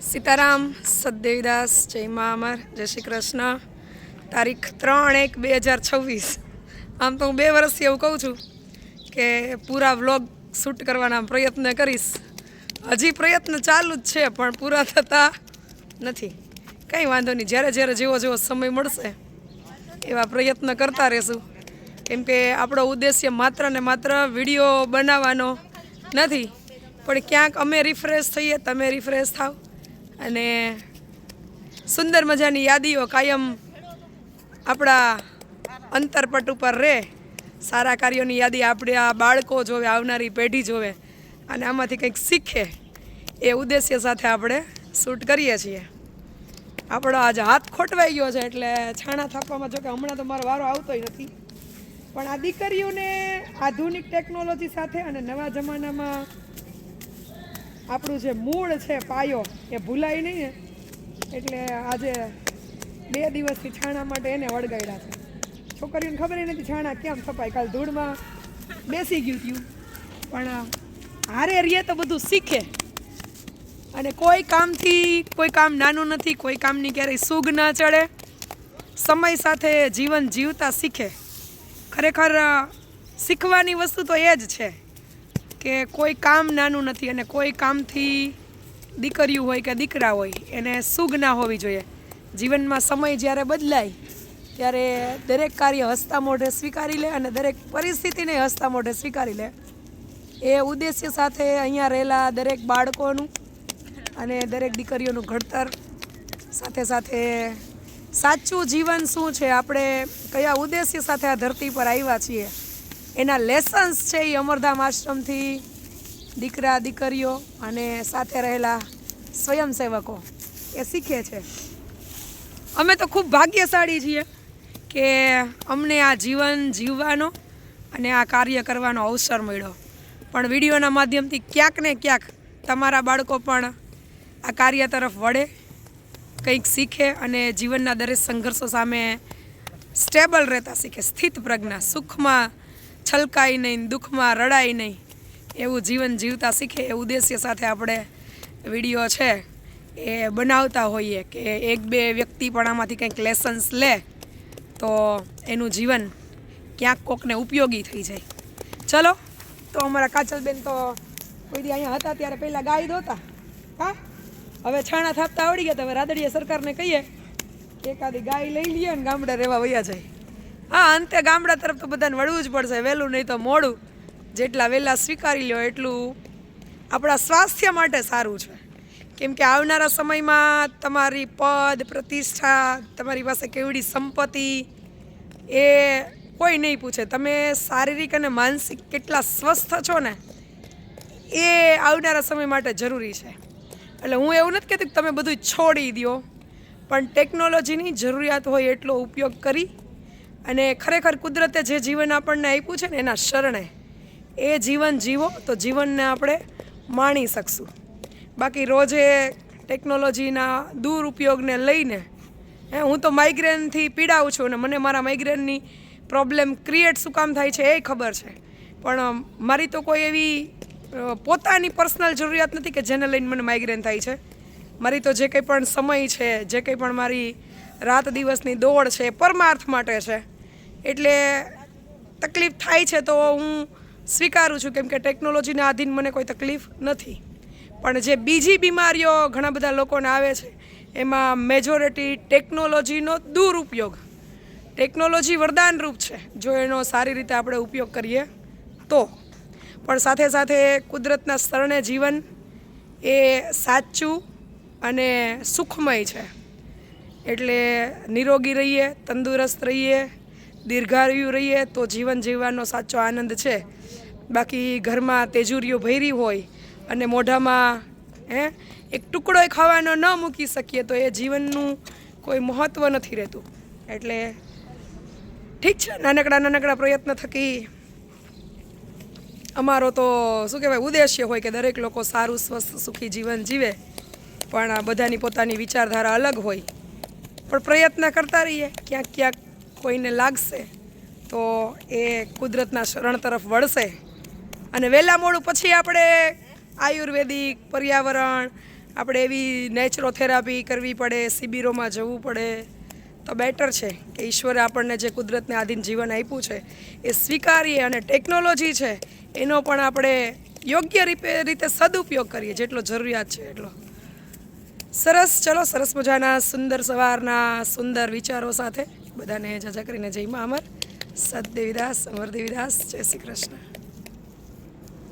સીતારામ સદદેવીદાસ જય મા અમર, જય શ્રી કૃષ્ણ. તારીખ ત્રણ એક બે હજાર છવ્વીસ. આમ તો હું બે વર્ષથી એવું કહું છું કે પૂરા વ્લોગ શૂટ કરવાના પ્રયત્ન કરીશ. હજી પ્રયત્ન ચાલુ જ છે, પણ પૂરા થતા નથી. કંઈ વાંધો નહીં, જ્યારે જ્યારે જેવો જેવો સમય મળશે, એવા પ્રયત્ન કરતા રહેશું. કેમ કે આપણો ઉદ્દેશ્ય માત્ર ને માત્ર વીડિયો બનાવવાનો નથી. પણ ક્યાંક અમે રિફ્રેશ થઈએ, તમે રિફ્રેશ થાવ. અને સુંદર મજાની યાદીઓ કાયમ આપણા અંતરપટ ઉપર રહે. સારા કાર્યોની યાદી આપણે આ બાળકો જોવે, આવનારી પેઢી જોવે અને આમાંથી કંઈક શીખે એ ઉદ્દેશ્ય સાથે આપણે શૂટ કરીએ છીએ. આપણો આજે હાથ ખોટવાઈ ગયો છે એટલે છાણા થાપવામાં જોકે હમણાં તો મારો વારો આવતોય નથી. પણ આ દીકરીઓને આધુનિક ટેકનોલોજી સાથે અને નવા જમાનામાં આપણું જે મૂળ છે પાયો, એ ભૂલાય નહીં ને. એટલે આજે બે દિવસથી છાણા માટે એને વળગાડ્યા છે. છોકરીઓને ખબર નથી છાણા કેમ છપાય કાલ ધૂળમાં બેસી ગયું થયું પણ હારે રીએ તો બધું શીખે. અને કોઈ કામથી, કોઈ કામ નાનું નથી, કોઈ કામની ક્યારેય સુગ ના ચડે. સમય સાથે જીવન જીવતા શીખે. ખરેખર શીખવાની વસ્તુ તો એ જ છે. કે કોઈ કામ નાનું નથી અને કોઈ કામથી દીકરીઓ હોય કે દીકરા હોય, એને સુગના હોવી જોઈએ. જીવનમાં સમય જ્યારે બદલાય, ત્યારે દરેક કાર્ય હસતા મોઢે સ્વીકારી લે અને દરેક પરિસ્થિતિને હસતા મોઢે સ્વીકારી લે. એ ઉદ્દેશ્ય સાથે અહીંયા રહેલા દરેક બાળકોનું અને દરેક દીકરીઓનું ઘડતર સાથે સાથે સાચું જીવન શું છે? આપણે કયા ઉદ્દેશ્ય સાથે આ ધરતી પર આવ્યા છીએ? એના લેસન્સ છે એ અમરધામ આશ્રમથી દીકરા, દીકરીઓ અને સાથે રહેલા સ્વયંસેવકો એ શીખે છે. અમે તો ખૂબ ભાગ્યશાળી છીએ કે અમને આ જીવન જીવવાનો અને આ કાર્ય કરવાનો અવસર મળ્યો. પણ વિડીયોના માધ્યમથી ક્યાંક ને ક્યાંક તમારા બાળકો પણ આ કાર્ય તરફ વળે, કંઈક શીખે અને જીવનના દરેક સંઘર્ષો સામે સ્ટેબલ રહેતા શીખે. સ્થિત પ્રજ્ઞા, સુખમાં છલકાય નહીં, દુઃખમાં રડાય નહીં. એવું જીવન જીવતા શીખે, એ ઉદ્દેશ્ય સાથે આપણે વીડિયો છે એ બનાવતા હોઈએ કે એક બે વ્યક્તિ પણ આમાંથી કંઈક લેસન્સ લે, તો એનું જીવન ક્યાંક કોકને ઉપયોગી થઈ જાય. ચલો, તો અમારા કાચલબેન તો કોઈ દી અહીંયા હતા ત્યારે પહેલાં ગાય દોતા. હા? હવે છાણા થાપતા આવડી ગયા તો હવે રાદડીએ સરકારને કહીએ કે એકાદી ગાય લઈ લઈએ ને ગામડે રહેવા વયા જાય. હા, અંતે ગામડા તરફ તો બધાને વળવું જ પડશે. વહેલું નહીં તો મોડું. જેટલા વહેલા સ્વીકારી લ્યો એટલું આપણા સ્વાસ્થ્ય માટે સારું છે. કેમ કે આવનારા સમયમાં તમારી પદ, પ્રતિષ્ઠા, તમારી પાસે કેવડી સંપત્તિ એ કોઈ નહીં પૂછે. તમે શારીરિક અને માનસિક કેટલા સ્વસ્થ છો ને, એ આવનારા સમય માટે જરૂરી છે. એટલે હું એવું નથી કહેતી કે તમે બધું છોડી દો પણ ટેકનોલોજીની જરૂરિયાત હોય એટલો ઉપયોગ કરી અને ખરેખર કુદરતે જે જીવન આપણને આપ્યું છે ને એના શરણે એ જીવન જીવો તો જીવનને આપણે માણી શકશું. બાકી રોજે ટેકનોલોજીના દુરુપયોગને લઈને, હે, હું તો માઇગ્રેનથી પીડાઉં છું અને મને મારા માઇગ્રેનની પ્રોબ્લેમ ક્રિએટ શું કામ થાય છે એ ખબર છે. પણ મારી તો કોઈ એવી પોતાની પર્સનલ જરૂરિયાત નથી કે જેને લઈને મને માઇગ્રેન થાય છે. મારી તો જે કંઈ પણ સમય છે, જે કંઈ પણ મારી રાત દિવસની દોડ છે, પરમાર્થ માટે છે. એટલે તકલીફ થાય છે તો હું સ્વીકારું છું, કેમ કે ટેકનોલોજીના આધીન મને કોઈ તકલીફ નથી. પણ જે બીજી બીમારીઓ ઘણા બધા લોકોને આવે છે, એમાં મેજોરિટી ટેકનોલોજીનો દુરુપયોગ. ટેકનોલોજી વરદાનરૂપ છે, જો એનો સારી રીતે આપણે ઉપયોગ કરીએ તો. પણ સાથે સાથે કુદરતના શરણે જીવન એ સાચું અને સુખમય છે. એટલે નિરોગી રહીએ, તંદુરસ્ત રહીએ, દીર્ઘાયુ રહીએ તો જીવન જીવવાનો સાચો આનંદ છે. બાકી ઘરમાં તેજુરીઓ ભરી હોય અને મોઢામાં, હે, એક ટુકડોય ખાવાનો ન મૂકી શકીએ તો એ જીવનનું કોઈ મહત્ત્વ નથી રહેતું. એટલે ઠીક છે, નાનકડા નાનકડા પ્રયત્ન થકી અમારો તો શું કહેવાય, ઉદ્દેશ્ય હોય કે દરેક લોકો સારું, સ્વસ્થ, સુખી જીવન જીવે. પણ બધાની પોતાની વિચારધારા અલગ હોય. પણ પ્રયત્ન કરતા રહીએ. ક્યાંક ક્યાંક કોઈને લાગશે તો એ કુદરતના શરણ તરફ વળશે. અને વહેલા મોડું પછી આપણે આયુર્વેદિક પર્યાવરણ, આપણે એવી નેચરોથેરાપી કરવી પડે, શિબિરોમાં જવું પડે, તો બેટર છે કે ઈશ્વરે આપણને જે કુદરતને આધીન જીવન આપ્યું છે એ સ્વીકારીએ અને ટેકનોલોજી છે એનો પણ આપણે યોગ્ય રીતે સદુપયોગ કરીએ જેટલો જરૂરિયાત છે એટલો. સરસ, ચલો, સરસ મજાના, સુંદર સવારના, સુંદર વિચારો સાથે બધાને જાજા કરીને જય મા અમર. સત દેવીદાસ, અમર દેવીદાસ, જય શ્રી કૃષ્ણ.